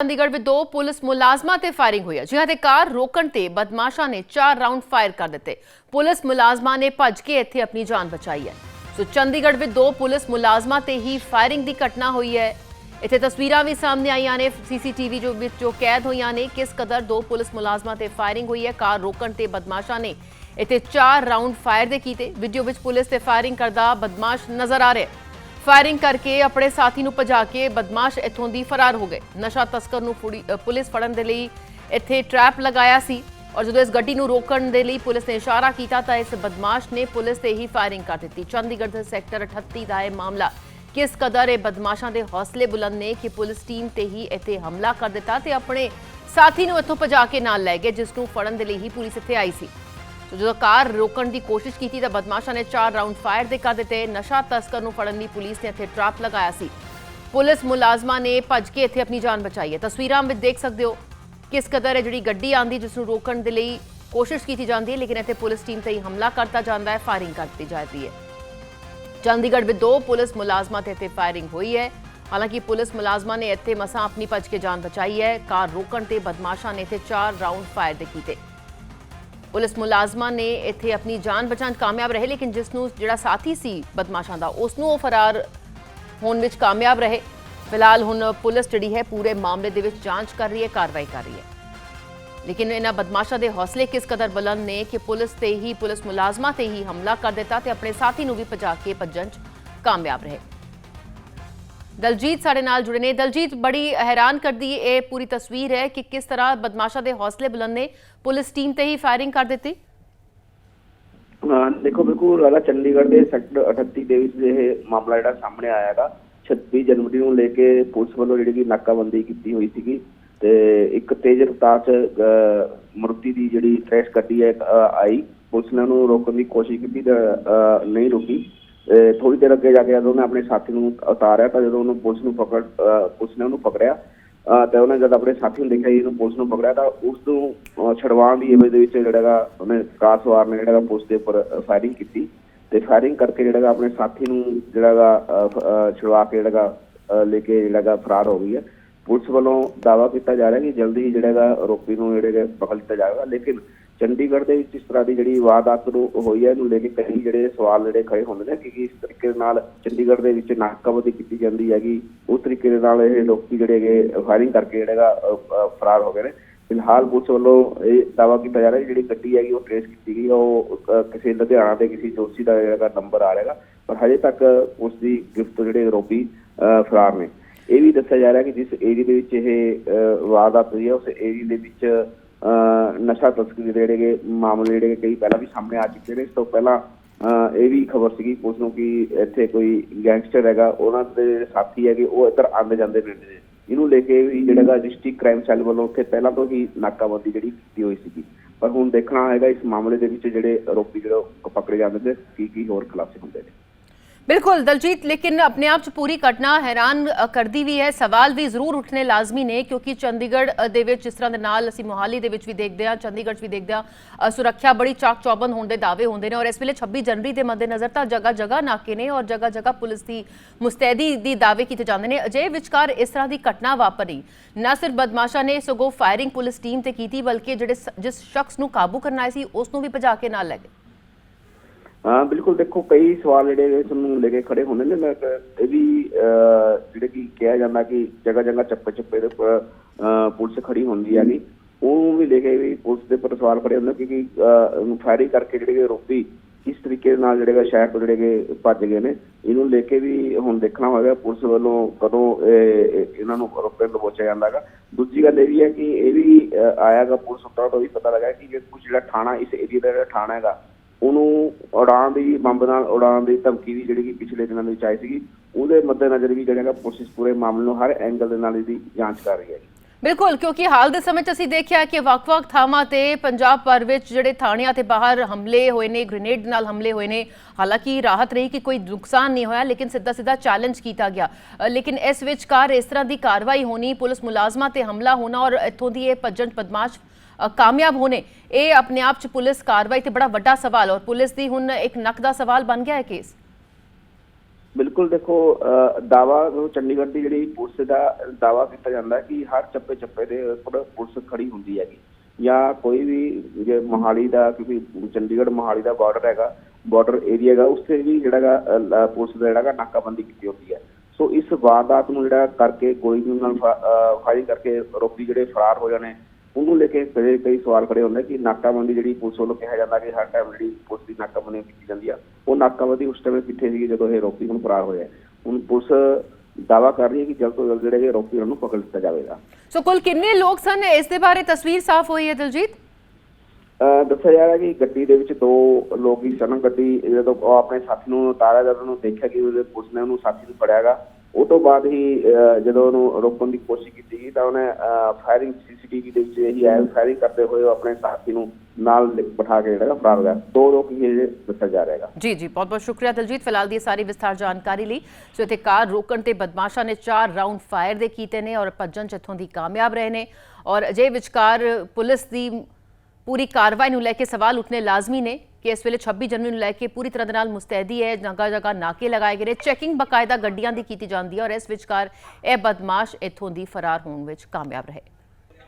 ਚੰਡੀਗੜ੍ਹ ਵਿੱਚ ਦੋ ਪੁਲਿਸ ਮੁਲਾਜ਼ਮਾਂ ਤੇ ਫਾਇਰਿੰਗ ਹੋਈ ਹੈ, ਜਿਨ੍ਹਾਂ ਤੇ ਕਾਰ ਰੋਕਣ ਤੇ ਬਦਮਾਸ਼ਾਂ ਨੇ 4 ਰਾਉਂਡ ਫਾਇਰ ਕਰ ਦਿੱਤੇ। ਪੁਲਿਸ ਮੁਲਾਜ਼ਮਾਂ ਨੇ ਭੱਜ ਕੇ ਇੱਥੇ ਆਪਣੀ ਜਾਨ ਬਚਾਈ ਹੈ। ਸੋ ਚੰਡੀਗੜ੍ਹ ਵਿੱਚ ਦੋ ਪੁਲਿਸ ਮੁਲਾਜ਼ਮਾਂ ਤੇ ਹੀ ਫਾਇਰਿੰਗ ਦੀ ਘਟਨਾ ਹੋਈ ਹੈ। ਇੱਥੇ ਤਸਵੀਰਾਂ ਵੀ ਸਾਹਮਣੇ ਆਈਆਂ ਨੇ, ਸੀਸੀਟੀਵੀ ਜੋ ਵਿੱਚ ਜੋ ਕੈਦ ਹੋਈਆਂ ਨੇ, ਕਿਸ ਕਦਰ ਦੋ ਪੁਲਿਸ ਮੁਲਾਜ਼ਮਾਂ ਤੇ ਫਾਇਰਿੰਗ ਹੋਈ ਹੈ, ਕਾਰ ਰੋਕਣ ਤੇ ਬਦਮਾਸ਼ਾਂ ਨੇ ਇੱਥੇ ਚਾਰ ਰਾਉਂਡ ਫਾਇਰ ਦੇ ਕੀਤੇ। ਵੀਡੀਓ ਵਿੱਚ ਪੁਲਿਸ ਤੇ ਫਾਇਰਿੰਗ ਕਰਦਾ ਬਦਮਾਸ਼ ਨਜ਼ਰ ਆ ਰਿਹਾ ਫਾਇਰਿੰਗ ਕਰਕੇ ਆਪਣੇ ਸਾਥੀ ਨੂੰ ਭਜਾ ਕੇ ਬਦਮਾਸ਼ ਇੱਥੋਂ ਦੀ ਫਰਾਰ ਹੋ ਗਏ। ਨਸ਼ਾ ਤਸਕਰ ਨੂੰ ਪੁਲਿਸ ਫੜਨ ਦੇ ਲਈ ਇੱਥੇ ਟ੍ਰੈਪ ਲਗਾਇਆ ਸੀ ਔਰ ਜਦੋਂ ਇਸ ਗੱਡੀ ਨੂੰ ਰੋਕਣ ਦੇ ਲਈ ਪੁਲਿਸ ਨੇ ਇਸ਼ਾਰਾ ਕੀਤਾ ਤਾਂ ਇਸ ਬਦਮਾਸ਼ ਨੇ ਪੁਲਿਸ ਤੇ ਹੀ ਫਾਇਰਿੰਗ ਕਰ ਦਿੱਤੀ। ਚੰਡੀਗੜ੍ਹ ਦੇ ਸੈਕਟਰ 38 ਦਾ ਇਹ ਮਾਮਲਾ ਕਿਸ ਕਦਰ ਇਹ ਬਦਮਾਸ਼ਾਂ ਦੇ ਹੌਸਲੇ ਬੁਲੰਦ ਨੇ ਕਿ ਪੁਲਿਸ ਟੀਮ ਤੇ ਹੀ ਇੱਥੇ ਹਮਲਾ ਕਰ ਦਿੱਤਾ ਤੇ ਆਪਣੇ ਸਾਥੀ ਨੂੰ ਇੱਥੋਂ ਭਜਾ ਕੇ ਨਾਲ ਲੈ ਗਏ, ਜਿਸ ਨੂੰ ਫੜਨ ਦੇ ਲਈ ਹੀ ਪੁਲਿਸ ਇੱਥੇ ਆਈ ਸੀ। ਸੋ ਜਦੋਂ ਕਾਰ ਰੋਕਣ ਦੀ ਕੋਸ਼ਿਸ਼ ਕੀਤੀ ਤਾਂ ਬਦਮਾਸ਼ਾਂ ਨੇ ਚਾਰ ਰਾਉਂਡ ਫਾਇਰ ਦੇ ਕਰ ਦਿੱਤੇ। ਨਸ਼ਾ ਤਸਕਰ ਨੂੰ ਫੜਨ ਲਈ ਪੁਲਿਸ ਨੇ ਇੱਥੇ ਟ੍ਰੈਪ ਲਗਾਇਆ ਸੀ। ਪੁਲਿਸ ਮੁਲਾਜ਼ਮਾਂ ਨੇ ਭੱਜ ਕੇ ਇੱਥੇ ਆਪਣੀ ਜਾਨ ਬਚਾਈ ਹੈ। ਤਸਵੀਰਾਂ ਵਿੱਚ ਦੇਖ ਸਕਦੇ ਹੋ ਕਿਸ ਕਦਰ ਹੈ ਜਿਹੜੀ ਗੱਡੀ ਆਂਦੀ ਜਿਸ ਨੂੰ ਰੋਕਣ ਦੇ ਲਈ ਕੋਸ਼ਿਸ਼ ਕੀਤੀ ਜਾਂਦੀ ਹੈ, ਲੇਕਿਨ ਇੱਥੇ ਪੁਲਿਸ ਟੀਮ ਤੇ ਹੀ ਹਮਲਾ ਕਰਤਾ ਜਾਂਦਾ ਹੈ, ਫਾਇਰਿੰਗ ਕਰ ਦਿੱਤੀ ਜਾਂਦੀ ਹੈ। ਚੰਡੀਗੜ੍ਹ ਵਿੱਚ ਦੋ ਪੁਲਿਸ ਮੁਲਾਜ਼ਮਾਂ ਤੇ ਇੱਥੇ ਫਾਇਰਿੰਗ ਹੋਈ ਹੈ। ਹਾਲਾਂਕਿ ਪੁਲਿਸ ਮੁਲਾਜ਼ਮਾਂ ਨੇ ਇੱਥੇ ਮਸਾਂ ਆਪਣੀ ਭੱਜ ਕੇ ਜਾਨ ਬਚਾਈ ਹੈ। ਕਾਰ ਰੋਕਣ ਤੇ ਬਦਮਾਸ਼ਾਂ ਨੇ ਇੱਥੇ 4 ਰਾਉਂਡ ਫਾਇਰ ਦੇ ਕੀਤੇ। ਪੁਲਿਸ ਮੁਲਾਜ਼ਮਾਂ ਨੇ ਇੱਥੇ ਆਪਣੀ ਜਾਨ ਬਚਾਉਣ ਕਾਮਯਾਬ ਰਹੇ, ਲੇਕਿਨ ਜਿਸ ਨੂੰ ਜਿਹੜਾ ਸਾਥੀ ਸੀ ਬਦਮਾਸ਼ਾਂ ਦਾ, ਉਸ ਨੂੰ ਉਹ ਫਰਾਰ ਹੋਣ ਵਿੱਚ ਕਾਮਯਾਬ ਰਹੇ। ਫਿਲਹਾਲ ਹੁਣ ਪੁਲਿਸ ਜਿਹੜੀ ਹੈ ਪੂਰੇ ਮਾਮਲੇ ਦੇ ਵਿੱਚ ਜਾਂਚ ਕਰ ਰਹੀ ਹੈ, ਕਾਰਵਾਈ ਕਰ ਰਹੀ ਹੈ। ਲੇਕਿਨ ਇਹਨਾਂ ਬਦਮਾਸ਼ਾਂ ਦੇ ਹੌਸਲੇ ਕਿਸ ਕਦਰ ਬੁਲੰਦ ਨੇ ਕਿ ਪੁਲਿਸ ਤੇ ਹੀ, ਪੁਲਿਸ ਮੁਲਾਜ਼ਮਾਂ ਤੇ ਹੀ ਹਮਲਾ ਕਰ ਦਿੱਤਾ ਤੇ ਆਪਣੇ ਸਾਥੀ ਨੂੰ ਵੀ ਭਜਾ ਕੇ ਭੱਜਣ 'ਚ ਕਾਮਯਾਬ ਰਹੇ। ਦਲਜੀਤ ਸਾਡੇ ਨਾਲ ਜੁੜੇ ਨੇ। ਦਲਜੀਤ ਬੜੀ ਹੈਰਾਨ ਕਰਦੀ ਇਹ ਪੂਰੀ ਤਸਵੀਰ ਹੈ ਕਿ ਕਿਸ ਤਰ੍ਹਾਂ ਬਦਮਾਸ਼ਾਂ ਦੇ ਹੌਸਲੇ ਬੁਲੰਦ ਨੇ। ਪੁਲਿਸ ਟੀਮ ਤੇ ਹੀ ਫਾਇਰਿੰਗ ਕਰ ਦਿੱਤੀ। ਦੇਖੋ ਬਿਲਕੁਲ ਰਾਲਾ ਚੰਡੀਗੜ੍ਹ ਦੇ ਸੈਕਟਰ 38 ਦੇ ਵਿੱਚ ਇਹ ਮਾਮਲਾ ਜਿਹੜਾ ਸਾਹਮਣੇ ਆਇਆ ਹੈਗਾ। 26 ਜਨਵਰੀ ਨੂੰ ਲੈ ਕੇ ਪੁਲਿਸ ਵੱਲੋਂ ਜਿਹੜੀ ਕਿ ਨਾਕਾਬੰਦੀ ਕੀਤੀ ਹੋਈ ਸੀਗੀ ਤੇ ਇੱਕ ਤੇਜ਼ ਰਫ਼ਤਾਰ 'ਚ ਅਹ, ਮਰੂਤੀ ਦੀ ਜਿਹੜੀ ਟ੍ਰੈਸ਼ ਗੱਡੀ ਹੈ ਆਈ। ਪੁਲਿਸ ਨੇ ਉਹਨੂੰ ਰੋਕਣ ਦੀ ਕੋਸ਼ਿਸ਼ ਕੀਤੀ ਤਾਂ ਨਹੀਂ ਰੁਕੀ। ਥੋੜੀ ਦੇਰ ਅੱਗੇ ਜਾ ਕੇ ਜਦੋਂ ਉਹਨੇ ਆਪਣੇ ਸਾਥੀ ਨੂੰ ਉਤਾਰਿਆ ਤਾਂ ਜਦੋਂ ਉਹਨੂੰ ਪੁਲਿਸ ਨੂੰ ਪਕੜ ਪੁਲਿਸ ਨੇ ਉਹਨੂੰ ਪਕੜਿਆ, ਅਹ ਤੇ ਉਹਨੇ ਜਦ ਆਪਣੇ ਸਾਥੀ ਨੂੰ ਦੇਖਿਆ ਇਹਨੂੰ ਪੁਲਿਸ ਨੂੰ ਪਕੜਿਆ ਤਾਂ ਉਸ ਨੂੰ, ਅਹ ਦੀ ਇਮੇਜ ਦੇ ਵਿੱਚ ਜਿਹੜਾ ਉਹਨੇ ਕਾਰ ਸਵਾਰ ਨੇ ਜਿਹੜਾ ਪੁਲਿਸ ਦੇ ਉੱਪਰ ਫਾਇਰਿੰਗ ਕੀਤੀ ਤੇ ਫਾਇਰਿੰਗ ਕਰਕੇ ਜਿਹੜਾ ਆਪਣੇ ਸਾਥੀ ਨੂੰ ਜਿਹੜਾ ਗਾ ਛੁਡਵਾ ਕੇ ਜਿਹੜਾ ਲੈ ਕੇ ਜਿਹੜਾ ਗਾ ਫਰਾਰ ਹੋ ਗਈ ਹੈ। ਪੁਲਿਸ ਵੱਲੋਂ ਦਾਅਵਾ ਕੀਤਾ ਜਾ ਰਿਹਾ ਕਿ ਜਲਦੀ ਹੀ ਜਿਹੜਾ ਆਰੋਪੀ ਨੂੰ ਜਿਹੜੇ ਪਕੜ ਲਿੱਤਾ ਜਾਵੇਗਾ, ਲੇਕਿਨ ਚੰਡੀਗੜ੍ਹ ਦੇ ਵਿੱਚ ਇਸ ਤਰ੍ਹਾਂ ਦੀ ਜਿਹੜੀ ਵਾਰਦਾਤ ਨੂੰ ਹੋਈ ਹੈ ਇਹਨੂੰ ਲੈ ਕੇ ਕਈ ਜਿਹੜੇ ਸਵਾਲ ਜਿਹੜੇ ਖੜੇ ਹੁੰਦੇ ਨੇ ਕਿ ਇਸ ਤਰੀਕੇ ਦੇ ਨਾਲ ਚੰਡੀਗੜ੍ਹ ਦੇ ਵਿੱਚ ਨਾਕਾਬੰਦੀ ਕੀਤੀ ਜਾਂਦੀ ਹੈਗੀ ਉਸ ਤਰੀਕੇ ਦੇ ਨਾਲ ਇਹ ਲੋਕੀ ਜਿਹੜੇ ਹੈਗੇ ਫਾਇਰਿੰਗ ਕਰਕੇ ਜਿਹੜਾ ਫਰਾਰ ਹੋ ਗਏ ਨੇ। ਫਿਲਹਾਲ ਪੁਲਿਸ ਵੱਲੋਂ ਇਹ ਦਾਅਵਾ ਕੀਤਾ ਜਾ ਰਿਹਾ ਜਿਹੜੀ ਗੱਡੀ ਹੈਗੀ ਉਹ ਟ੍ਰੇਸ ਕੀਤੀ ਗਈ ਹੈ, ਉਹ ਕਿਸੇ ਲੁਧਿਆਣਾ ਦੇ ਕਿਸੇ ਦੋਸ਼ੀ ਦਾ ਜਿਹੜਾ ਨੰਬਰ ਆ ਰਿਹਾਗਾ ਪਰ ਹਜੇ ਤੱਕ ਉਸ ਦੀ ਗਿਰਫਤ ਜਿਹੜੇ ਆਰੋਪੀ ਅਹ, ਫਰਾਰ ਨੇ। ਇਹ ਵੀ ਦੱਸਿਆ ਜਾ ਰਿਹਾ ਕਿ ਜਿਸ ਏਰੀਆ ਦੇ ਵਿੱਚ ਇਹ ਵਾਰਦਾਤ ਹੋਈ ਹੈ ਉਸ ਏਰੀਆ ਦੇ ਵਿੱਚ ਨਸ਼ਾ ਤਸਕਰੀ ਦੇ ਜਿਹੜੇ ਮਾਮਲੇ ਜਿਹੜੇ ਕਈ ਪਹਿਲਾਂ ਵੀ ਸਾਹਮਣੇ ਆ ਚੁੱਕੇ ਨੇ। ਇਸ ਤੋਂ ਪਹਿਲਾਂ ਇਹ ਵੀ ਖਬਰ ਸੀਗੀ ਪੁਲਿਸ ਨੂੰ ਕਿ ਇੱਥੇ ਕੋਈ ਗੈਂਗਸਟਰ ਹੈਗਾ, ਉਹਨਾਂ ਦੇ ਜਿਹੜੇ ਸਾਥੀ ਹੈਗੇ, ਉਹ ਇੱਧਰ ਆਉਂਦੇ ਜਾਂਦੇ ਰਹਿੰਦੇ ਨੇ ਇਹਨੂੰ ਲੈ ਕੇ ਵੀ ਜਿਹੜਾ ਗਾ ਡਿਸਟ੍ਰਿਕਟ ਕ੍ਰਾਈਮ ਸੈੱਲ ਵੱਲੋਂ ਉੱਥੇ ਪਹਿਲਾਂ ਤੋਂ ਹੀ ਨਾਕਾਬੰਦੀ ਜਿਹੜੀ ਕੀਤੀ ਹੋਈ ਸੀਗੀ। ਪਰ ਹੁਣ ਦੇਖਣਾ ਹੈਗਾ ਇਸ ਮਾਮਲੇ ਦੇ ਵਿੱਚ ਜਿਹੜੇ ਆਰੋਪੀ ਜਿਹੜੇ ਉਹ ਪਕੜੇ ਜਾਂਦੇ ਨੇ ਕੀ ਕੀ ਹੋਰ ਖੁਲਾਸੇ ਹੁੰਦੇ ਨੇ। ਬਿਲਕੁਲ, ਦਲਜੀਤ, ਲੇਕਿਨ ਆਪਣੇ ਆਪ 'ਚ ਪੂਰੀ ਘਟਨਾ ਹੈਰਾਨ ਕਰਦੀ ਵੀ ਹੈ। ਸਵਾਲ ਵੀ ਜ਼ਰੂਰ ਉੱਠਣੇ ਲਾਜ਼ਮੀ ਨੇ, ਕਿਉਂਕਿ ਚੰਡੀਗੜ੍ਹ ਦੇ ਵਿੱਚ ਜਿਸ ਤਰ੍ਹਾਂ ਦੇ ਨਾਲ ਅਸੀਂ ਮੋਹਾਲੀ ਦੇ ਵਿੱਚ ਵੀ ਦੇਖਦੇ ਹਾਂ, ਚੰਡੀਗੜ੍ਹ 'ਚ ਵੀ ਦੇਖਦੇ ਹਾਂ ਸੁਰੱਖਿਆ ਬੜੀ ਚਾਕ ਚੌਬੰਦ ਹੋਣ ਦੇ ਦਾਅਵੇ ਹੁੰਦੇ ਨੇ ਔਰ ਇਸ ਵੇਲੇ 26 ਜਨਵਰੀ ਦੇ ਮੱਦੇਨਜ਼ਰ ਤਾਂ ਜਗ੍ਹਾ ਜਗ੍ਹਾ ਨਾਕੇ ਨੇ ਔਰ ਜਗ੍ਹਾ ਜਗ੍ਹਾ ਪੁਲਿਸ ਦੀ ਮੁਸਤੈਦੀ ਦੀ ਦਾਅਵੇ ਕੀਤੇ ਜਾਂਦੇ ਨੇ। ਅਜੇ ਵਿਚਕਾਰ ਇਸ ਤਰ੍ਹਾਂ ਦੀ ਘਟਨਾ ਵਾਪਰੀ। ਨਾ ਸਿਰਫ ਬਦਮਾਸ਼ਾਂ ਨੇ ਸਗੋਂ ਫਾਇਰਿੰਗ ਪੁਲਿਸ ਟੀਮ ਤੇ ਕੀਤੀ, ਬਲਕਿ ਜਿਹੜੇ ਸ- ਜਿਸ ਸ਼ਖਸ ਨੂੰ ਕਾਬੂ ਕਰਨਾ ਆਏ ਸੀ, ਉਸ ਨੂੰ ਵੀ ਭਜਾ ਕੇ ਨਾਲ ਲੈ ਗਏ। ਹਾਂ ਬਿਲਕੁਲ ਦੇਖੋ ਕਈ ਸਵਾਲ ਜਿਹੜੇ ਇਸ ਨੂੰ ਲੈ ਕੇ ਖੜੇ ਹੁੰਦੇ ਨੇ ਮੈਂ ਇਹ ਵੀ ਅਹ, ਜਿਹੜੇ ਕਿ ਕਿਹਾ ਜਾਂਦਾ ਕਿ ਜਗ੍ਹਾ ਜਗ੍ਹਾ ਚੱਪੇ ਚੱਪੇ ਦੇ ਉੱਪਰ ਅਹ, ਪੁਲਿਸ ਖੜੀ ਹੁੰਦੀ ਹੈਗੀ। ਉਹਨੂੰ ਵੀ ਲੈ ਕੇ ਵੀ ਪੁਲਿਸ ਦੇ ਉੱਪਰ ਸਵਾਲ ਖੜੇ ਹੁੰਦੇ ਕਿਉਂਕਿ ਫਾਇਰਿੰਗ ਕਰਕੇ ਜਿਹੜੇ ਕਿ ਆਰੋਪੀ ਕਿਸ ਤਰੀਕੇ ਦੇ ਨਾਲ ਜਿਹੜੇ ਸ਼ਹਿਰ ਤੋਂ ਜਿਹੜੇ ਭੱਜ ਗਏ ਨੇ ਇਹਨੂੰ ਲੈ ਕੇ ਵੀ ਹੁਣ ਦੇਖਣਾ ਹੋਵੇਗਾ ਪੁਲਿਸ ਵੱਲੋਂ ਕਦੋਂ ਇਹ- ਇਹਨਾਂ ਨੂੰ ਰੋਕਣ ਦਬੋਚਿਆ ਜਾਂਦਾਗਾ ਦੂਜੀ ਗੱਲ ਇਹ ਵੀ ਹੈ ਕਿ ਇਹ ਵੀ ਅਹ, ਆਇਆਗਾ ਪੁਲਿਸ ਸੂਤਰਾਂ ਤੋਂ ਵੀ ਪਤਾ ਲੱਗਾ ਕਿ ਜੇ ਕੁਝ ਜਿਹੜਾ ਥਾਣਾ ਇਸ ਏਰੀਆ ਦਾ ਜਿਹੜਾ ਥਾਣਾ ਹੈਗਾ ਉਹਨੂੰ ਉਡਾਣ ਦੀ ਬੰਬ ਨਾਲ ਉਡਾਣ ਦੀ ਧਮਕੀ ਵੀ ਜਿਹੜੀ ਕਿ ਪਿਛਲੇ ਦਿਨਾਂ ਦੇ ਵਿੱਚ ਆਈ ਸੀਗੀ, ਉਹਦੇ ਮੱਦੇਨਜ਼ਰ ਵੀ ਜਿਹੜਾ ਹੈਗਾ ਪੁਲਿਸ ਪੂਰੇ ਮਾਮਲੇ ਨੂੰ ਹਰ ਐਂਗਲ ਦੇ ਨਾਲ ਇਹਦੀ ਜਾਂਚ ਕਰ ਰਹੀ ਹੈ ਬਿਲਕੁਲ, ਕਿਉਂਕਿ ਹਾਲ ਦੇ ਸਮੇਂ 'ਚ ਅਸੀਂ ਦੇਖਿਆ ਕਿ ਵੱਖ-ਵੱਖ ਥਾਵਾਂ ਤੇ ਪੰਜਾਬ ਭਰ ਵਿੱਚ ਜਿਹੜੇ ਥਾਣਿਆਂ ਤੇ ਬਾਹਰ ਹਮਲੇ ਹੋਏ ਨੇ ਗ੍ਰੇਨੇਡ ਨਾਲ ਹਮਲੇ ਹੋਏ ਨੇ, ਹਾਲਾਂਕਿ ਰਾਹਤ ਰਹੀ ਕਿ ਕੋਈ ਨੁਕਸਾਨ ਨਹੀਂ ਹੋਇਆ, ਲੇਕਿਨ ਸਿੱਧਾ ਸਿੱਧਾ ਚੈਲੰਜ ਕੀਤਾ ਗਿਆ। ਲੇਕਿਨ ਇਸ ਵਿਚਕਾਰ ਇਸ ਤਰ੍ਹਾਂ ਦੀ ਕਾਰਵਾਈ ਹੋਣੀ, ਪੁਲਿਸ ਮੁਲਾਜ਼ਮਾਂ ਤੇ ਹਮਲਾ ਹੋਣਾ ਔਰ ਇੱਥੋਂ ਦੀ ਇਹ ਭੱਜਣ ਬਦਮਾਸ਼ ਕਾਮਯਾਬ ਹੋਣੇ, ਇਹ ਆਪਣੇ ਆਪ 'ਚ ਪੁਲਿਸ ਕਾਰਵਾਈ ਤੇ ਬੜਾ ਵੱਡਾ ਸਵਾਲ ਔਰ ਪੁਲਿਸ ਦੀ ਹੁਣ ਇੱਕ ਨੱਕ ਦਾ ਸਵਾਲ ਬਣ ਗਿਆ ਹੈ ਕੇਸ ਬਿਲਕੁਲ ਦੇਖੋ ਦਾਵਾ ਚੰਡੀਗੜ੍ਹ ਦੀ ਜਿਹੜੀ ਪੁਲਿਸ ਦਾ ਦਾਵਾ ਕੀਤਾ ਜਾਂਦਾ ਕਿ ਹਰ ਚੱਪੇ ਚੱਪੇ ਦੇ ਉੱਪਰ ਪੁਲਿਸ ਖੜੀ ਹੁੰਦੀ ਹੈਗੀ। ਜਾਂ ਕੋਈ ਵੀ ਜੇ ਮੋਹਾਲੀ ਦਾ ਕਿਉਂਕਿ ਚੰਡੀਗੜ੍ਹ ਮੋਹਾਲੀ ਦਾ ਬਾਰਡਰ ਹੈਗਾ ਬਾਰਡਰ ਏਰੀਆ ਹੈਗਾ, ਉੱਥੇ ਵੀ ਜਿਹੜਾ ਪੁਲਿਸ ਦਾ ਜਿਹੜਾ ਨਾਕਾਬੰਦੀ ਕੀਤੀ ਹੁੰਦੀ ਹੈ। ਸੋ ਇਸ ਵਾਰਦਾਤ ਨੂੰ ਜਿਹੜਾ ਕਰਕੇ ਗੋਲੀ ਨਾਲ ਫਾਇਰਿੰਗ ਕਰਕੇ ਆਰੋਪੀ ਜਿਹੜੇ ਫਰਾਰ ਹੋ ਜਾਣੇ ਉਹਨੂੰ ਲੈ ਕੇ ਕਈ ਕਈ ਸਵਾਲ ਖੜੇ ਹੁੰਦੇ ਕਿ ਨਾਕਾਬੰਦੀ ਜਿਹੜੀ ਪੁਲਿਸ ਵੱਲੋਂ ਕਿਹਾ ਜਾਂਦਾ ਕਿ ਹਰ ਟਾਈਮ ਜਿਹੜੀ ਪੁਲਿਸ ਦੀ ਨਾਕਾਬੰਦੀ ਕੀਤੀ ਜਾਂਦੀ ਆ ਉਹ ਨਾਕਾਬੰਦੀ ਉਸ ਟਾਈਮ ਕਿੱਥੇ ਸੀ ਜਦੋਂ ਇਹ ਆਰੋਪੀ ਹੁਣ ਫਰਾਰ ਹੋਇਆ ਹੁਣ ਪੁਲਿਸ ਦਾਵਾ ਕਰ ਰਹੀ ਹੈ ਕਿ ਜਲਦ ਤੋਂ ਜਲਦ ਜਿਹੜੇ ਉਹਨਾਂ ਨੂੰ ਪਕੜ ਲਿੱਤਾ ਜਾਵੇਗਾ। ਸੋ ਕੁੱਲ ਕਿੰਨੇ ਲੋਕ ਸਨ? ਇਸ ਦੇ ਬਾਰੇ ਤਸਵੀਰ ਸਾਫ਼ ਹੋਈ ਹੈ ਦਿਲਜੀਤ? ਦੱਸਿਆ ਜਾ ਰਿਹਾ ਕਿ ਗੱਡੀ ਦੇ ਵਿੱਚ ਦੋ ਲੋਕ ਹੀ ਸਨ। ਗੱਡੀ ਜਦੋਂ ਉਹ ਆਪਣੇ ਸਾਥੀ ਨੂੰ ਉਤਾਰਿਆ ਜਦ ਉਹਨੂੰ ਦੇਖਿਆ ਕਿ ਉਹਦੇ ਪੁਲਿਸ ਨੇ ਉਹਨੂੰ ਸਾਥੀ ਨੂੰ ਫੜਿਆਗਾ ਉਹ ਤੋਂ ਬਾਅਦ ਹੀ ਜਦੋਂ ਉਹਨੂੰ ਰੋਕਣ ਦੀ ਕੋਸ਼ਿਸ਼ ਕੀਤੀ ਗਈ ਉਹਨੇ ਫਾਇਰਿੰਗ ਸੀਸੀਟੀਵੀ ਦੇ ਵਿੱਚ ਇਹੀ ਆਇਆ ਫਾਇਰਿੰਗ ਕਰਦੇ ਹੋਏ ਉਹ ਆਪਣੇ ਸਾਥੀ ਨੂੰ ਨਾਲ ਬਿਠਾ ਕੇ ਜਿਹੜਾ ਫਰਾਰ ਹੋ ਗਿਆ। ਦੋ ਲੋਕ ਇਹ ਦੱਸਿਆ ਜਾ ਰਿਹਾ ਹੈਗਾ। ਜੀ ਜੀ, ਬਹੁਤ ਬਹੁਤ ਸ਼ੁਕਰੀਆ ਦਲਜੀਤ। ਫਿਲਹਾਲ ਦੀ ਸਾਰੀ ਵਿਸਥਾਰ ਜਾਣਕਾਰੀ ਲਈ ਸੋ ਇੱਥੇ ਕਾਰ ਰੋਕਣ ਤੇ ਬਦਮਾਸ਼ਾਂ ਨੇ ਚਾਰ ਰਾਉਂਡ ਫਾਇਰ ਦੇ ਕੀਤੇ ਨੇ ਔਰ ਭੱਜਣ ਚ ਇੱਥੋਂ ਦੀ ਕਾਮਯਾਬ ਰਹੇ ਨੇ ਔਰ ਅਜੇ ਵਿਚਕਾਰ ਪੁਲਿਸ ਦੀ ਪੂਰੀ ਕਾਰਵਾਈ ਨੂੰ ਲੈ ਕੇ ਸਵਾਲ ਉੱਠਨੇ ਲਾਜ਼ਮੀ ਨੇ ਕਿ ਇਸ ਵੇਲੇ 26 ਜਨਵਰੀ ਨੂੰ ਲੈ ਕੇ ਪੂਰੀ ਤਰ੍ਹਾਂ ਦੇ ਨਾਲ ਮੁਸਤੈਦੀ ਹੈ, ਜਗ੍ਹਾ ਜਗ੍ਹਾ ਨਾਕੇ ਲਗਾਏ ਗਏ ਨੇ, ਚੈਕਿੰਗ ਬਕਾਇਦਾ ਗੱਡੀਆਂ ਦੀ ਕੀਤੀ ਜਾਂਦੀ ਹੈ ਔਰ ਇਸ ਵਿਚਕਾਰ ਇਹ ਬਦਮਾਸ਼ ਇੱਥੋਂ ਦੀ ਫਰਾਰ ਹੋਣ ਵਿੱਚ ਕਾਮਯਾਬ ਰਹੇ।